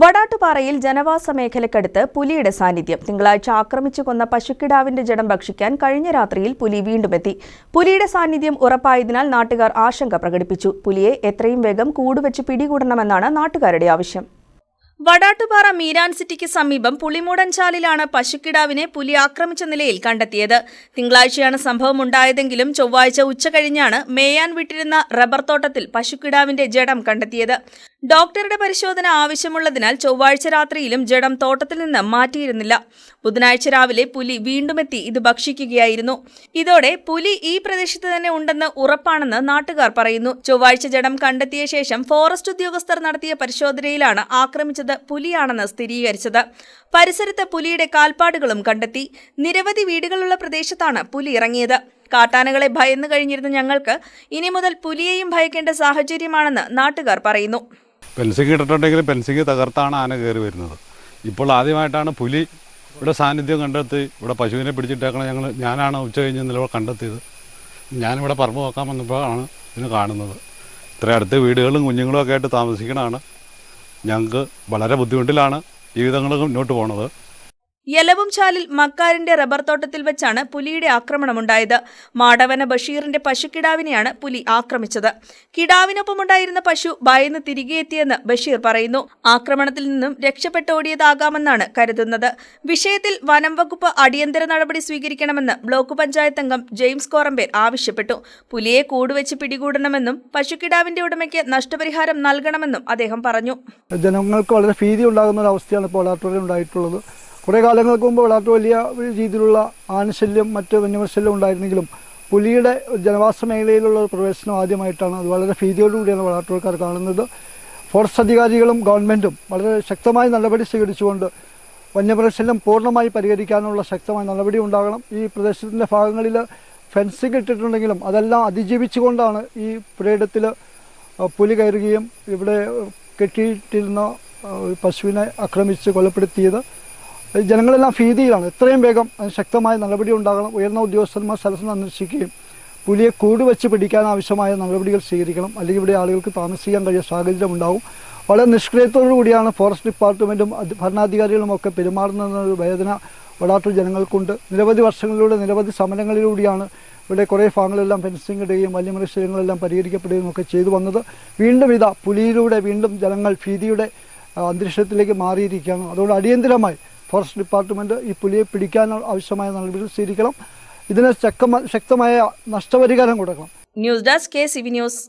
വടാട്ടുപാറയിൽ ജനവാസ മേഖലക്കടുത്ത് പുലിയുടെ സാന്നിധ്യം. തിങ്കളാഴ്ച ആക്രമിച്ചു കൊന്ന പശുക്കിടാവിന്റെ ജഡം ഭക്ഷിക്കാൻ കഴിഞ്ഞ രാത്രിയിൽ പുലി വീണ്ടുമെത്തി പുലിയുടെ സാന്നിധ്യം ഉറപ്പായതിനാൽ നാട്ടുകാർ ആശങ്ക പ്രകടിപ്പിച്ചു. പുലിയെ എത്രയും വേഗം കൂടുവെച്ച് പിടികൂടണമെന്നാണ് നാട്ടുകാരുടെ ആവശ്യം. വടാട്ടുപാറ മീരാൻ സിറ്റിക്ക് സമീപം പുളിമൂടൻചാലിലാണ് പശുക്കിടാവിനെ പുലി ആക്രമിച്ച നിലയിൽ കണ്ടെത്തിയത്. തിങ്കളാഴ്ചയാണ് സംഭവം ഉണ്ടായതെങ്കിലും ചൊവ്വാഴ്ച ഉച്ച കഴിഞ്ഞാണ് മേയാൻ വിട്ടിരുന്ന റബ്ബർ തോട്ടത്തിൽ പശുക്കിടാവിന്റെ ജഡം കണ്ടെത്തിയത്. ഡോക്ടറുടെ പരിശോധന ആവശ്യമുള്ളതിനാൽ ചൊവ്വാഴ്ച രാത്രിയിലും ജഡം തോട്ടത്തിൽ നിന്ന് മാറ്റിയിരുന്നില്ല. ബുധനാഴ്ച രാവിലെ പുലി വീണ്ടുമെത്തി ഇത് ഭക്ഷിക്കുകയായിരുന്നു. ഇതോടെ പുലി ഈ പ്രദേശത്ത് തന്നെ ഉണ്ടെന്ന് ഉറപ്പാണെന്ന് നാട്ടുകാർ പറയുന്നു. ചൊവ്വാഴ്ച ജഡം കണ്ടെത്തിയ ശേഷം ഫോറസ്റ്റ് ഉദ്യോഗസ്ഥർ നടത്തിയ പരിശോധനയിലാണ് ആക്രമിച്ചത്. പുലിയാണെന്ന് സ്ഥിരീകരിച്ചത്. പരിസരത്ത് പുലിയുടെ കാൽപ്പാടുകളും കണ്ടെത്തി. നിരവധി വീടുകളുള്ള പ്രദേശത്താണ് പുലി ഇറങ്ങിയത്. കാട്ടാനകളെ ഭയന്നു കഴിഞ്ഞിരുന്ന ഞങ്ങൾക്ക് ഇനി മുതൽ പുലിയെയും ഭയക്കേണ്ട സാഹചര്യമാണെന്ന് നാട്ടുകാർ പറയുന്നു. പെൻസിങ് ഇട്ടിട്ടുണ്ടെങ്കിൽ പെൻസിങ് തകർത്താണ് ആന കയറി വരുന്നത്. ഇപ്പോൾ ആദ്യമായിട്ടാണ് പുലി ഇവിടെ സാന്നിധ്യം കണ്ടെത്തി. ഇവിടെ പശുവിനെ പിടിച്ചിട്ടേക്കണ ഞങ്ങൾ ഞാനാണ് ഉച്ച കഴിഞ്ഞ് നിലവിൽ കണ്ടെത്തിയത്. ഞാനിവിടെ പറമ്പ് നോക്കാൻ വന്നപ്പോഴാണ് ഇതിന് കാണുന്നത്. ഇത്ര അടുത്ത് വീടുകളും കുഞ്ഞുങ്ങളും ഒക്കെ ആയിട്ട് താമസിക്കണതാണ്. ഞങ്ങൾക്ക് വളരെ ബുദ്ധിമുട്ടിലാണ് ജീവിതങ്ങൾ മുന്നോട്ട് പോണത്. യലവുംചാലിൽ മക്കാരിന്റെ റബ്ബർ തോട്ടത്തിൽ വെച്ചാണ് പുലിയുടെ ആക്രമണമുണ്ടായത്. മാടവന ബഷീറിന്റെ പശുക്കിടാവിനെയാണ് പുലി ആക്രമിച്ചത്. കിടാവിനൊപ്പമുണ്ടായിരുന്ന പശു ഭയന്ന് തിരികെ എത്തിയെന്ന് ബഷീർ പറയുന്നു. ആക്രമണത്തിൽ നിന്നും രക്ഷപ്പെട്ടോടിയതാകാമെന്നാണ് കരുതുന്നത്. വിഷയത്തിൽ വനം വകുപ്പ് അടിയന്തര നടപടി സ്വീകരിക്കണമെന്ന് ബ്ലോക്ക് പഞ്ചായത്ത് അംഗം ജെയിംസ് കോറമ്പേർ ആവശ്യപ്പെട്ടു. പുലിയെ കൂടുവെച്ച് പിടികൂടണമെന്നും പശുക്കിടാവിന്റെ ഉടമയ്ക്ക് നഷ്ടപരിഹാരം നൽകണമെന്നും അദ്ദേഹം പറഞ്ഞു. ജനങ്ങൾക്ക് വളരെ ഭീതി ഉണ്ടാകുന്ന ഒരു അവസ്ഥയാണ് ഇപ്പോൾ ഉണ്ടായിട്ടുള്ളത്. കുറേ കാലങ്ങൾക്ക് മുമ്പ് വളാട്ടൂർ വലിയ രീതിയിലുള്ള ആനശല്യം മറ്റ് വന്യമൃശല്യം ഉണ്ടായിരുന്നെങ്കിലും പുലിയുടെ ജനവാസ മേഖലയിലുള്ള ഒരു പ്രവേശനം ആദ്യമായിട്ടാണ് അത് വളരെ ഭീതിയോടുകൂടിയാണ് വളാട്ടൂർക്കാർ കാണുന്നത്. ഫോറസ്റ്റ് അധികാരികളും ഗവൺമെന്റും വളരെ ശക്തമായ നടപടി സ്വീകരിച്ചുകൊണ്ട് വന്യമൃഗശല്യം പൂർണമായി പരിഹരിക്കാനുള്ള ശക്തമായ നടപടി ഉണ്ടാകണം. ഈ പ്രദേശത്തിന്റെ ഭാഗങ്ങളിൽ ഫെൻസിങ് ഇട്ടിട്ടുണ്ടെങ്കിലും അതെല്ലാം അതിജീവിച്ചുകൊണ്ടാണ് ഈ പുരയിടത്തിൽ പുലി കയറുകയും ഇവിടെ കെട്ടിയിട്ടിരുന്ന ഒരു പശുവിനെ ആക്രമിച്ച് കൊലപ്പെടുത്തിയത്. ജനങ്ങളെല്ലാം ഭീതിയിലാണ്. എത്രയും വേഗം അതിന് ശക്തമായ നടപടി ഉണ്ടാകണം. ഉയർന്ന ഉദ്യോഗസ്ഥന്മാർ സ്ഥലത്ത് അന്വേഷിക്കുകയും പുലിയെ കൂടുവെച്ച് പിടിക്കാൻ ആവശ്യമായ നടപടികൾ സ്വീകരിക്കണം. അല്ലെങ്കിൽ ഇവിടെ ആളുകൾക്ക് താമസിക്കാൻ കഴിയുന്ന സാഹചര്യം ഉണ്ടാവും. വളരെ നിഷ്ക്രിയത്തോടു കൂടിയാണ് ഫോറസ്റ്റ് ഡിപ്പാർട്ട്മെന്റും ഭരണാധികാരികളും ഒക്കെ പെരുമാറുന്നതെന്നൊരു വേദന വടാട്ടൂർ ജനങ്ങൾക്കുണ്ട്. നിരവധി വർഷങ്ങളിലൂടെ നിരവധി സമരങ്ങളിലൂടെയാണ് ഇവിടെ കുറേ ഭാഗങ്ങളെല്ലാം ഫെൻസിങ് ഇടുകയും വന്യമൃഗശല്യങ്ങളെല്ലാം പരിഹരിക്കപ്പെടുകയും ഒക്കെ ചെയ്തു വന്നത്. വീണ്ടും ഇതാ പുലിയിലൂടെ വീണ്ടും ജനങ്ങൾ ഭീതിയുടെ അന്തരീക്ഷത്തിലേക്ക് മാറിയിരിക്കുകയാണ്. അതുകൊണ്ട് അടിയന്തിരമായി ഫോറസ്റ്റ് ഡിപ്പാർട്ട്മെന്റ് ഈ പുലിയെ പിടിക്കാൻ ആവശ്യമായ നടപടികൾ സ്വീകരിക്കണം. ഇതിന് ശക്തമായ നഷ്ടപരിഹാരം കൊടുക്കണം. News desk K C V news.